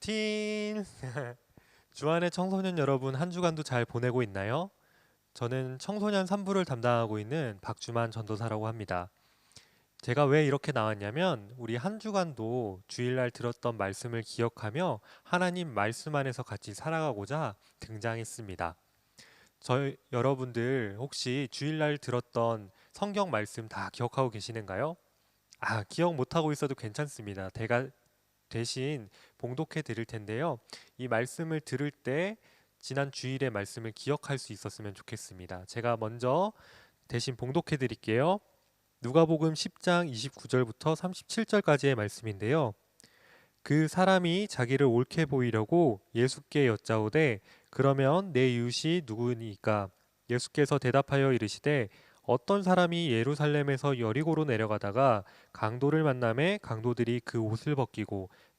팀 주안의 청소년 여러분 한 주간도 잘 보내고 있나요? 저는 청소년 3부를 담당하고 있는 박주만 전도사라고 합니다. 제가 왜 이렇게 나왔냐면 우리 한 주간도 주일날 들었던 말씀을 기억하며 하나님 말씀 안에서 같이 살아가고자 등장했습니다. 저 여러분들 혹시 주일날 들었던 성경 말씀 다 기억하고 계시는가요? 아, 기억 못 하고 있어도 괜찮습니다. 제가 대신 봉독해 드릴 텐데요. 이 말씀을 들을 때 지난 주일의 말씀을 기억할 수 있었으면 좋겠습니다. 제가 먼저 대신 봉독해 드릴게요. 누가복음 10장 29절부터 37절까지의 말씀인데요. 그 사람이 자기를 옳게 보이려고 예수께 여짜오되 그러면 내 이웃이 누구니까 예수께서 대답하여 이르시되 어떤 사람이 예루살렘에서 여리고로 내려가다가 강도를 만남에 강도들이 그 옷을 벗기고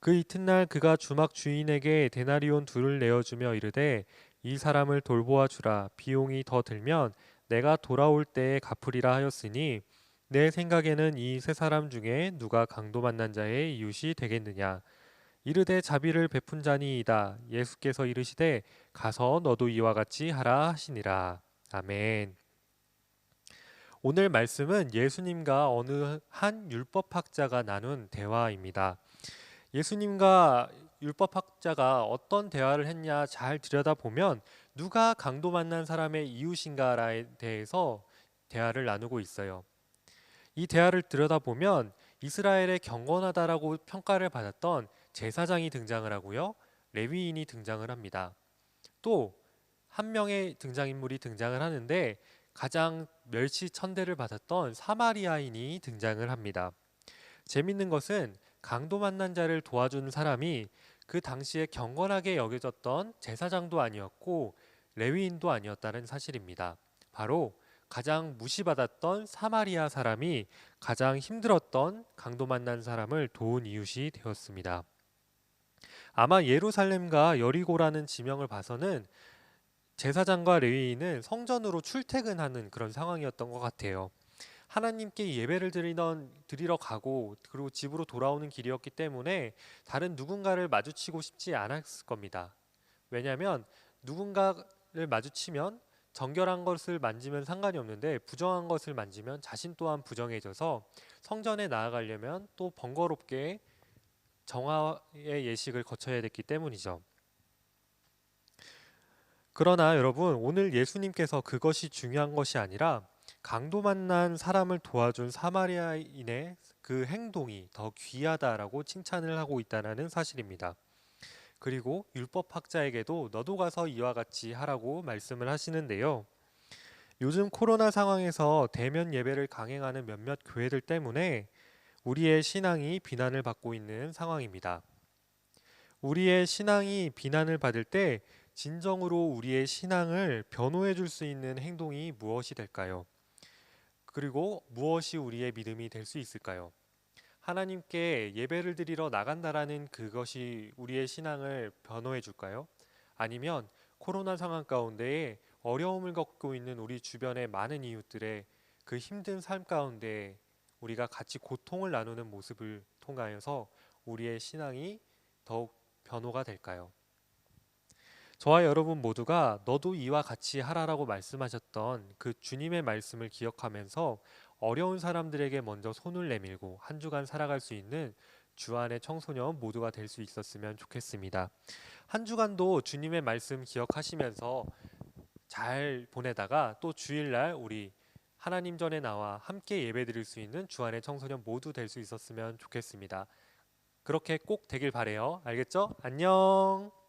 그 이튿날 그가 주막 주인에게 데나리온 둘을 내어주며 이르되 이 사람을 돌보아 주라. 비용이 더 들면 내가 돌아올 때에 갚으리라 하였으니 내 생각에는 이 세 사람 중에 누가 강도 만난 자의 이웃이 되겠느냐? 이르되 자비를 베푼 자니이다. 예수께서 이르시되 가서 너도 이와 같이 하라 하시니라. 아멘. 오늘 말씀은 예수님과 어느 한 율법학자가 나눈 대화입니다. 예수님과 율법학자가 어떤 대화를 했냐 잘 들여다보면 누가 강도 만난 사람의 이웃인가에 대해서 대화를 나누고 있어요. 이 대화를 들여다보면 이스라엘의 경건하다라고 평가를 받았던 제사장이 등장을 하고요. 레위인이 등장을 합니다. 또 한 명의 등장인물이 등장을 하는데 가장 멸시 천대를 받았던 사마리아인이 등장을 합니다. 재밌는 것은 강도 만난 자를 도와준 사람이 그 당시에 경건하게 여겨졌던 제사장도 아니었고 레위인도 아니었다는 사실입니다. 바로 가장 무시받았던 사마리아 사람이 가장 힘들었던 강도 만난 사람을 도운 이웃이 되었습니다. 아마 예루살렘과 여리고라는 지명을 봐서는 제사장과 레위인은 성전으로 출퇴근하는 그런 상황이었던 것 같아요. 하나님께 예배를 드리던 드리러 가고 그리고 집으로 돌아오는 길이었기 때문에 다른 누군가를 마주치고 싶지 않았을 겁니다. 왜냐하면 누군가를 마주치면 정결한 것을 만지면 상관이 없는데 부정한 것을 만지면 자신 또한 부정해져서 성전에 나아가려면 또 번거롭게 정화의 예식을 거쳐야 됐기 때문이죠. 그러나 여러분 오늘 예수님께서 그것이 중요한 것이 아니라 강도 만난 사람을 도와준 사마리아인의 그 행동이 더 귀하다라고 칭찬을 하고 있다는 사실입니다. 그리고 율법학자에게도 너도 가서 이와 같이 하라고 말씀을 하시는데요. 요즘 코로나 상황에서 대면 예배를 강행하는 몇몇 교회들 때문에 우리의 신앙이 비난을 받고 있는 상황입니다. 우리의 신앙이 비난을 받을 때 진정으로 우리의 신앙을 변호해 줄 수 있는 행동이 무엇이 될까요? 그리고 무엇이 우리의 믿음이 될 수 있을까요? 하나님께 예배를 드리러 나간다라는 그것이 우리의 신앙을 변호해 줄까요? 아니면 코로나 상황 가운데에 어려움을 겪고 있는 우리 주변의 많은 이웃들의 그 힘든 삶 가운데 우리가 같이 고통을 나누는 모습을 통하여서 우리의 신앙이 더욱 변호가 될까요? 저와 여러분 모두가 너도 이와 같이 하라라고 말씀하셨던 그 주님의 말씀을 기억하면서 어려운 사람들에게 먼저 손을 내밀고 한 주간 살아갈 수 있는 주안의 청소년 모두가 될 수 있었으면 좋겠습니다. 한 주간도 주님의 말씀 기억하시면서 잘 보내다가 또 주일날 우리 하나님 전에 나와 함께 예배드릴 수 있는 주안의 청소년 모두 될 수 있었으면 좋겠습니다. 그렇게 꼭 되길 바래요. 알겠죠? 안녕.